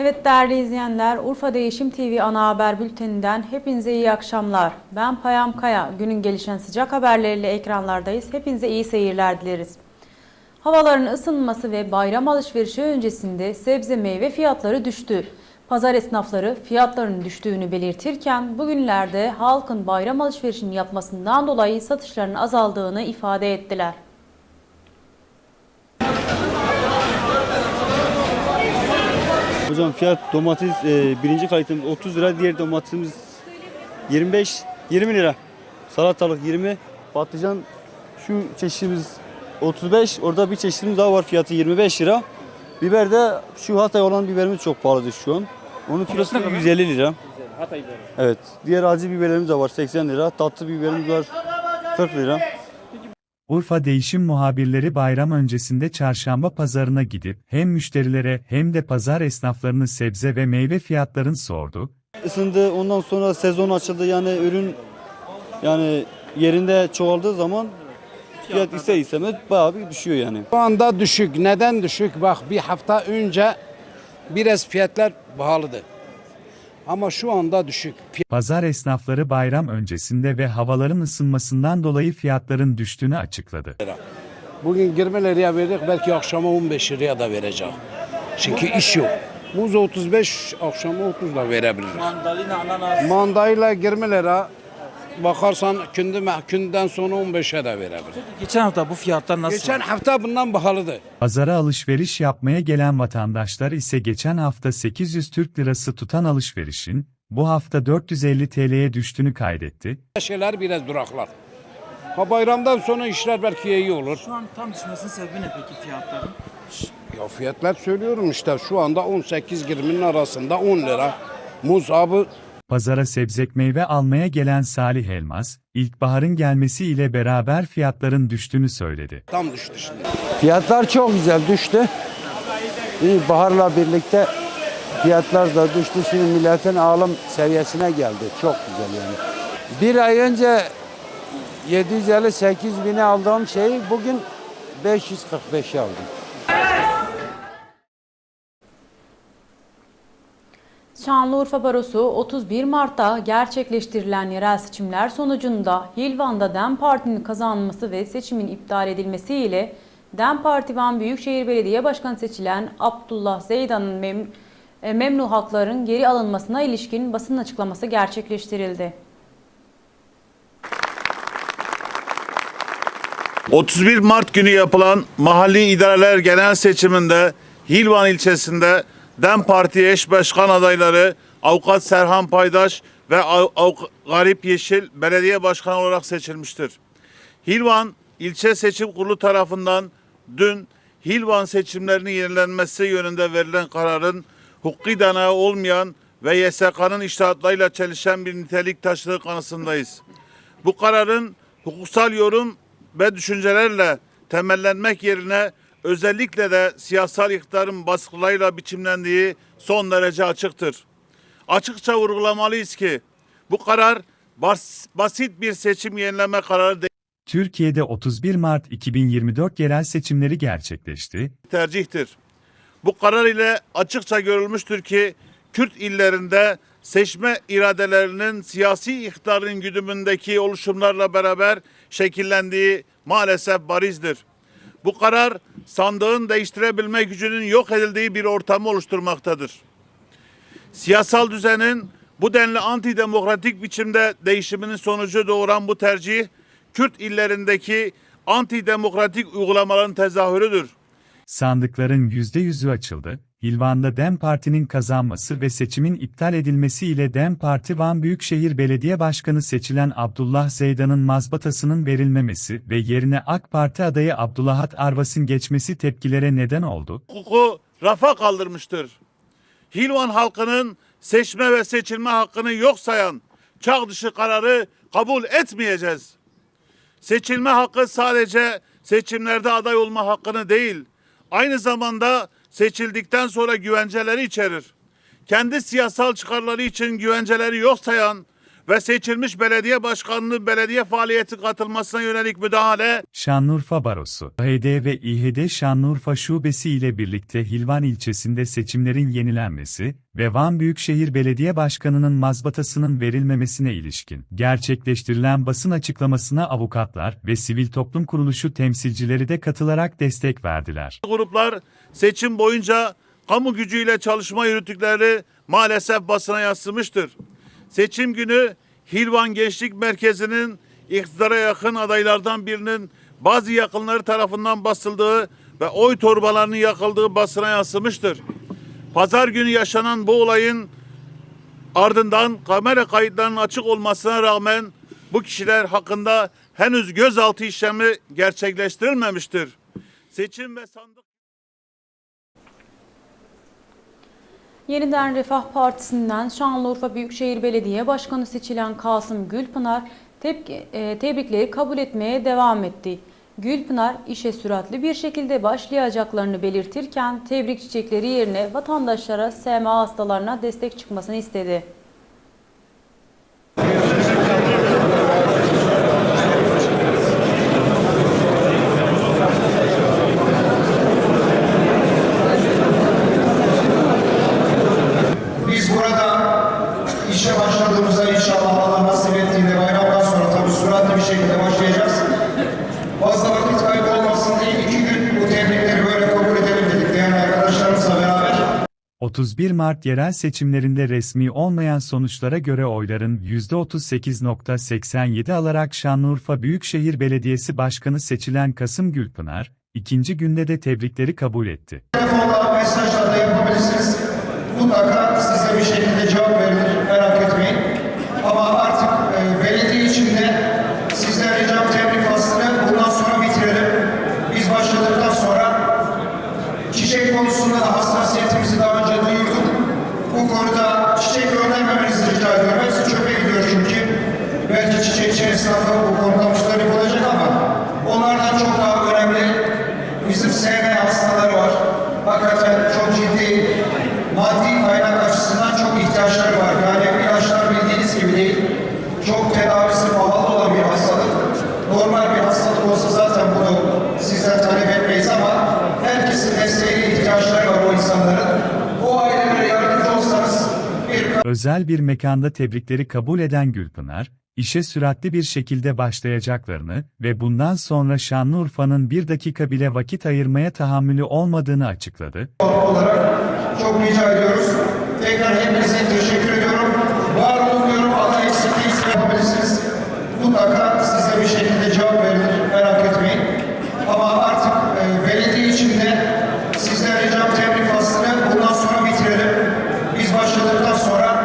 Evet değerli izleyenler, Urfa Değişim TV ana haber bülteninden hepinize iyi akşamlar. Ben Payam Kaya. Günün gelişen sıcak haberleriyle ekranlardayız. Hepinize iyi seyirler dileriz. Havaların ısınması ve bayram alışverişi öncesinde sebze meyve fiyatları düştü. Pazar esnafları fiyatların düştüğünü belirtirken bugünlerde halkın bayram alışverişini yapmasından dolayı satışların azaldığını ifade ettiler. Hocam fiyat domates e, birinci kalitemiz 30 lira, diğer domatesimiz 25 20 lira. Salatalık 20, patlıcan şu çeşitimiz 35, orada bir çeşitimiz daha var fiyatı 25 lira. Biber de şu Hatay olan biberimiz çok pahalıdır şu an. Onun kilosu da 150 lira. Hatay biberi. Evet. Diğer acı biberlerimiz de var 80 lira. Tatlı biberimiz var 40 lira. Urfa Değişim muhabirleri bayram öncesinde çarşamba pazarına gidip hem müşterilere hem de pazar esnaflarını sebze ve meyve fiyatlarını sordu. Isındı ondan sonra sezon açıldı yani ürün yani yerinde çoğaldığı zaman fiyat ise istemez bayağı bir düşüyor yani. Şu anda düşük. Neden düşük? Bak bir hafta önce biraz fiyatlar pahalıdı. Ama şu anda düşük. Pazar esnafları bayram öncesinde ve havaların ısınmasından dolayı fiyatların düştüğünü açıkladı. Bugün 20 liraya verdik belki akşama 15 liraya da verecek. Çünkü iş yok. Muz 35 akşama 30 da verebiliriz. Mandalina, ananas. Mandayla 20 lira bakarsan kündü, künden sonra 15'e de verebilir. Geçen hafta bu fiyatlar nasıl? Geçen hafta bundan pahalıdı. Pazara alışveriş yapmaya gelen vatandaşlar ise geçen hafta 800 Türk Lirası tutan alışverişin, bu hafta 450 TL'ye düştüğünü kaydetti. Şeyler biraz duraklar. Ha bayramdan sonra işler belki iyi olur. Şu an tam düşmesinin sebebi ne peki fiyatların? Ya fiyatlar söylüyorum işte şu anda 18-20'nin arasında 10 lira. Muz abi Pazara sebzek meyve almaya gelen Salih Elmas, ilkbaharın gelmesiyle beraber fiyatların düştüğünü söyledi. tam düştü şimdi. Fiyatlar çok güzel düştü. İyi, baharla birlikte fiyatlar da düştü. Şimdi milletin alım seviyesine geldi. Çok güzel yani. Bir ay önce 750-8 bine aldığım şeyi bugün 545'e aldım. Şanlıurfa Barosu 31 Mart'ta gerçekleştirilen yerel seçimler sonucunda Hilvan'da DEM Parti'nin kazanması ve seçimin iptal edilmesiyle DEM Parti Van Büyükşehir Belediye Başkanı seçilen Abdullah Zeydan'ın mem e, memnu hakların geri alınmasına ilişkin basın açıklaması gerçekleştirildi. 31 Mart günü yapılan mahalli idareler genel seçiminde Hilvan ilçesinde DEM Parti eş başkan adayları Avukat Serhan Paydaş ve Garip Yeşil belediye başkanı olarak seçilmiştir. Hilvan İlçe Seçim Kurulu tarafından dün Hilvan seçimlerinin yenilenmesi yönünde verilen kararın hukuki dayanağı olmayan ve YSK'nın iştahatlarıyla çelişen bir nitelik taşıdığı kanısındayız. Bu kararın hukuksal yorum ve düşüncelerle temellenmek yerine özellikle de siyasal iktidarın baskılarıyla biçimlendiği son derece açıktır. Açıkça vurgulamalıyız ki bu karar bas- basit bir seçim yenileme kararı değil. Türkiye'de 31 Mart 2024 yerel seçimleri gerçekleşti. tercihtir. Bu karar ile açıkça görülmüştür ki Kürt illerinde seçme iradelerinin siyasi iktidarın güdümündeki oluşumlarla beraber şekillendiği maalesef barizdir. Bu karar sandığın değiştirebilme gücünün yok edildiği bir ortamı oluşturmaktadır. Siyasal düzenin bu denli antidemokratik biçimde değişiminin sonucu doğuran bu tercih Kürt illerindeki antidemokratik uygulamaların tezahürüdür. Sandıkların %100'ü açıldı. Hilvan'da DEM Parti'nin kazanması ve seçimin iptal edilmesiyle DEM Parti Van Büyükşehir Belediye Başkanı seçilen Abdullah Zeydan'ın mazbatasının verilmemesi ve yerine AK Parti adayı Abdullahat Arvas'ın geçmesi tepkilere neden oldu. hukuku rafa kaldırmıştır. Hilvan halkının seçme ve seçilme hakkını yok sayan çağ dışı kararı kabul etmeyeceğiz. Seçilme hakkı sadece seçimlerde aday olma hakkını değil, aynı zamanda seçildikten sonra güvenceleri içerir. Kendi siyasal çıkarları için güvenceleri yok sayan ve seçilmiş belediye başkanının belediye faaliyeti katılmasına yönelik müdahale Şanlıurfa Barosu, AHD ve İHD Şanlıurfa Şubesi ile birlikte Hilvan ilçesinde seçimlerin yenilenmesi ve Van Büyükşehir Belediye Başkanı'nın mazbatasının verilmemesine ilişkin gerçekleştirilen basın açıklamasına avukatlar ve sivil toplum kuruluşu temsilcileri de katılarak destek verdiler. gruplar seçim boyunca kamu gücüyle çalışma yürüttükleri maalesef basına yansımıştır. Seçim günü Hilvan Gençlik Merkezi'nin iktidara yakın adaylardan birinin bazı yakınları tarafından basıldığı ve oy torbalarının yakıldığı basına yansımıştır. Pazar günü yaşanan bu olayın ardından kamera kayıtlarının açık olmasına rağmen bu kişiler hakkında henüz gözaltı işlemi gerçekleştirilmemiştir. Seçim ve sandık Yeniden Refah Partisi'nden Şanlıurfa Büyükşehir Belediye Başkanı seçilen Kasım Gülpınar tepki, e, tebrikleri kabul etmeye devam etti. Gülpınar işe süratli bir şekilde başlayacaklarını belirtirken tebrik çiçekleri yerine vatandaşlara SMA hastalarına destek çıkmasını istedi. Biz burada işe başladığımızda inşallah Allah nasip ettiğinde bayramdan sonra tabii süratli bir şekilde başlayacağız. Fazla vakit kaybı olmasın diye iki gün bu tebrikleri böyle kabul edelim dedik değerli arkadaşlarımızla beraber. 31 Mart yerel seçimlerinde resmi olmayan sonuçlara göre oyların %38.87 alarak Şanlıurfa Büyükşehir Belediyesi Başkanı seçilen Kasım Gülpınar, ikinci günde de tebrikleri kabul etti. Telefonla, mesajla da yapabilirsiniz. Mutlaka size bir şekilde cevap verilir, merak etmeyin. Ama artık e, belediye içinde sizden ricam tebrik faslını bundan sonra bitirelim. Biz başladıktan sonra çiçek konusunda da hassasiyetimizi daha önce duyurduk. Bu konuda çiçek göndermemenizi rica ediyorum. Hepsi çöpe gidiyor çünkü. Belki çiçekçi esnafı bu konuda müşterip olacak ama onlardan çok daha önemli bizim SM hastaları var. Hakikaten çok ciddi maddi kaynak açısından çok ihtiyaçları var. Yani ilaçlar bildiğiniz gibi değil. Çok tedavisi pahalı olan bir hastalık. Normal bir hastalık olsa zaten bunu sizden talep etmeyiz ama herkesin desteğine ihtiyaçları var o insanların. O ailelere yardımcı olsanız bir Özel bir mekanda tebrikleri kabul eden Gülpınar, işe süratli bir şekilde başlayacaklarını ve bundan sonra Şanlıurfa'nın bir dakika bile vakit ayırmaya tahammülü olmadığını açıkladı. olarak çok rica ediyoruz. Tekrar hepinize teşekkür ediyorum. Var olun diyorum. Allah eksikliği yapabilirsiniz. Mutlaka size bir şekilde cevap verilir. Merak etmeyin. Ama artık e, belediye içinde sizden ricam tebrik faslını bundan sonra bitirelim. Biz başladıktan sonra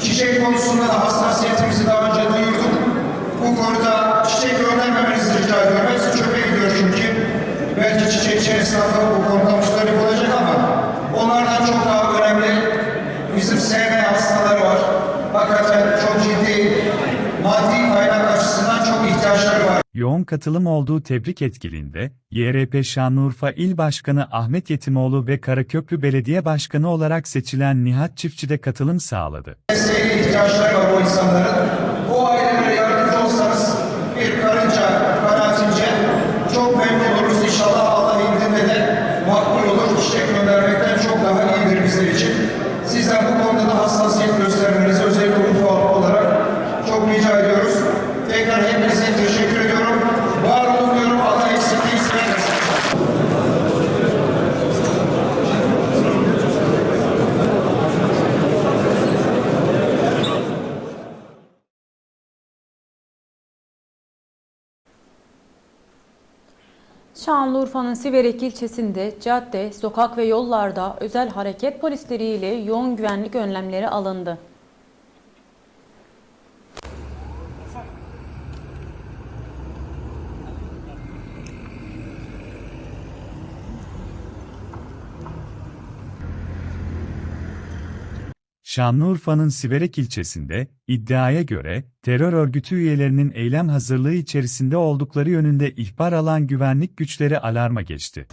çiçek konusunda da hassasiyetimizi daha önce duyurduk. Bu konuda çiçek göndermemenizi rica ediyorum. Hepsi çöpe gidiyor çünkü. Belki çiçekçi esnafı bu konuda müşterip olacak ama onlardan çok daha önemli bizim SM hastaları var. Hakikaten çok ciddi maddi kaynak açısından çok ihtiyaçları var. Yoğun katılım olduğu tebrik etkinliğinde, YRP Şanlıurfa İl Başkanı Ahmet Yetimoğlu ve Karaköprü Belediye Başkanı olarak seçilen Nihat Çiftçi de katılım sağladı. Desteğe ihtiyaçları var o insanların. O ailelere yardımcı olsanız bir karınca kanaatimce çok memnun oluruz. İnşallah Allah indinde de makbul olur. Çiçek göndermekten çok daha iyidir bizler için. Sizden bu konuda da hassasiyet göstermenizi özellikle Urfa halkı olarak çok rica ediyoruz. Tekrar hepinize teşekkür ediyorum. Var olun diyorum. Allah eksikliği istemez. Şanlıurfa'nın Siverek ilçesinde cadde, sokak ve yollarda özel hareket polisleriyle yoğun güvenlik önlemleri alındı. Şanlıurfa'nın Siverek ilçesinde, iddiaya göre, terör örgütü üyelerinin eylem hazırlığı içerisinde oldukları yönünde ihbar alan güvenlik güçleri alarma geçti.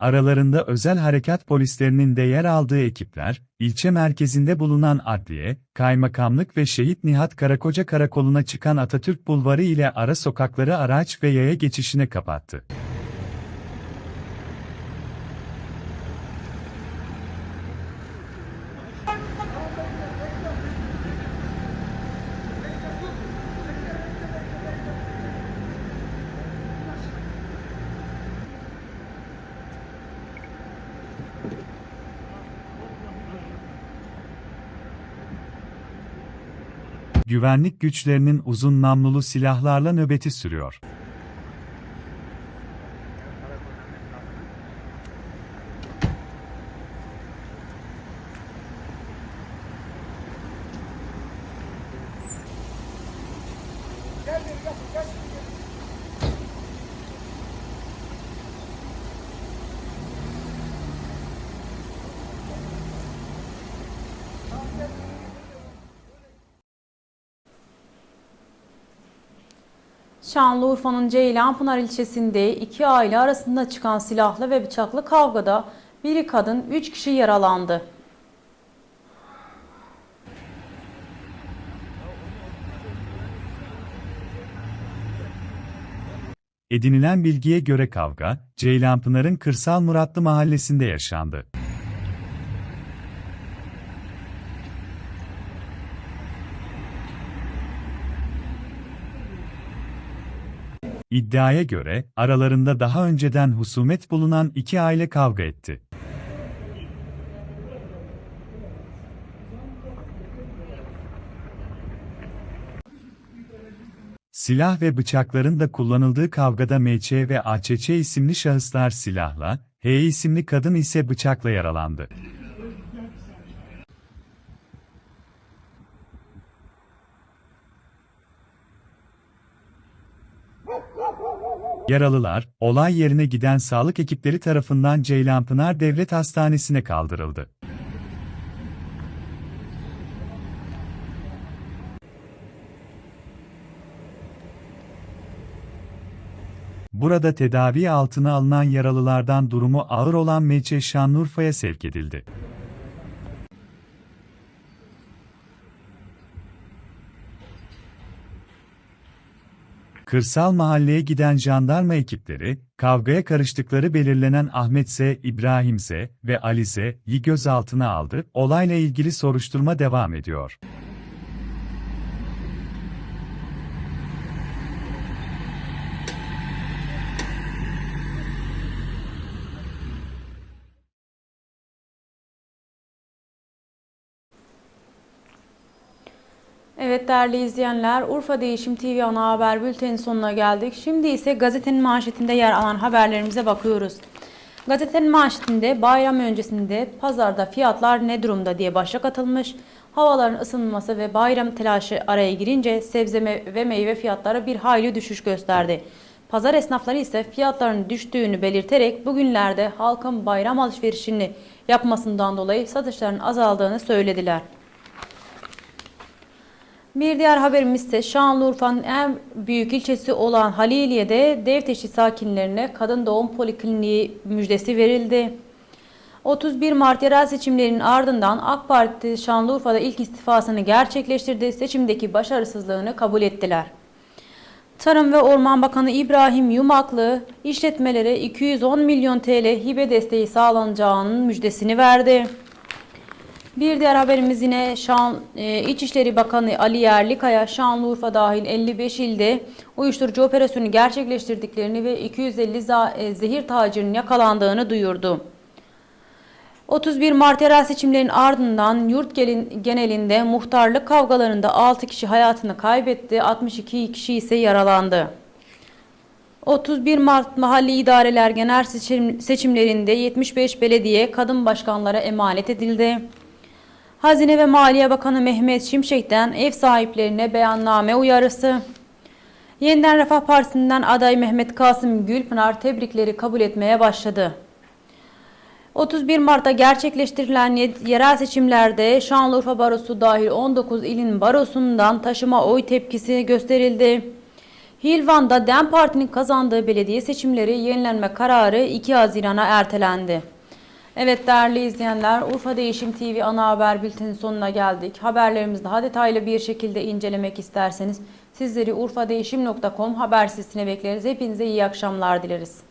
Aralarında özel harekat polislerinin de yer aldığı ekipler, ilçe merkezinde bulunan adliye, kaymakamlık ve Şehit Nihat Karakoca Karakolu'na çıkan Atatürk Bulvarı ile ara sokakları araç ve yaya geçişine kapattı. Güvenlik güçlerinin uzun namlulu silahlarla nöbeti sürüyor. Şanlıurfa'nın Ceylanpınar ilçesinde iki aile arasında çıkan silahlı ve bıçaklı kavgada biri kadın, üç kişi yaralandı. Edinilen bilgiye göre kavga, Ceylanpınar'ın Kırsal Muratlı mahallesinde yaşandı. İddiaya göre, aralarında daha önceden husumet bulunan iki aile kavga etti. Silah ve bıçakların da kullanıldığı kavgada MÇ ve AÇÇ isimli şahıslar silahla, H isimli kadın ise bıçakla yaralandı. Yaralılar, olay yerine giden sağlık ekipleri tarafından Ceylanpınar Devlet Hastanesi'ne kaldırıldı. Burada tedavi altına alınan yaralılardan durumu ağır olan Meçe Şanlıurfa'ya sevk edildi. Kırsal mahalleye giden jandarma ekipleri, kavgaya karıştıkları belirlenen Ahmet Z, İbrahim Z ve Ali Z'yi gözaltına aldı, olayla ilgili soruşturma devam ediyor. Evet değerli izleyenler, Urfa Değişim TV ana haber bültenin sonuna geldik. Şimdi ise gazetenin manşetinde yer alan haberlerimize bakıyoruz. Gazetenin manşetinde bayram öncesinde pazarda fiyatlar ne durumda diye başlık atılmış. Havaların ısınması ve bayram telaşı araya girince sebze ve meyve fiyatları bir hayli düşüş gösterdi. Pazar esnafları ise fiyatların düştüğünü belirterek bugünlerde halkın bayram alışverişini yapmasından dolayı satışların azaldığını söylediler. Bir diğer haberimiz ise Şanlıurfa'nın en büyük ilçesi olan Haliliye'de Devteşi sakinlerine kadın doğum polikliniği müjdesi verildi. 31 Mart yerel seçimlerinin ardından AK Parti Şanlıurfa'da ilk istifasını gerçekleştirdi. Seçimdeki başarısızlığını kabul ettiler. Tarım ve Orman Bakanı İbrahim Yumaklı işletmelere 210 milyon TL hibe desteği sağlanacağının müjdesini verdi. Bir diğer haberimiz yine Şan, e, İçişleri Bakanı Ali Yerlikaya Şanlıurfa dahil 55 ilde uyuşturucu operasyonu gerçekleştirdiklerini ve 250 za- e, zehir tacirinin yakalandığını duyurdu. 31 Mart yerel seçimlerin ardından yurt gelin- genelinde muhtarlık kavgalarında 6 kişi hayatını kaybetti, 62 kişi ise yaralandı. 31 Mart mahalli idareler genel seçim- seçimlerinde 75 belediye kadın başkanlara emanet edildi. Hazine ve Maliye Bakanı Mehmet Şimşek'ten ev sahiplerine beyanname uyarısı. Yeniden Refah Partisi'nden aday Mehmet Kasım Gülpınar tebrikleri kabul etmeye başladı. 31 Mart'ta gerçekleştirilen ye- yerel seçimlerde Şanlıurfa Barosu dahil 19 ilin barosundan taşıma oy tepkisi gösterildi. Hilvan'da DEM Parti'nin kazandığı belediye seçimleri yenilenme kararı 2 Haziran'a ertelendi. Evet değerli izleyenler Urfa Değişim TV ana haber bültenin sonuna geldik. Haberlerimizi daha detaylı bir şekilde incelemek isterseniz sizleri urfadeğişim.com haber sitesine bekleriz. Hepinize iyi akşamlar dileriz.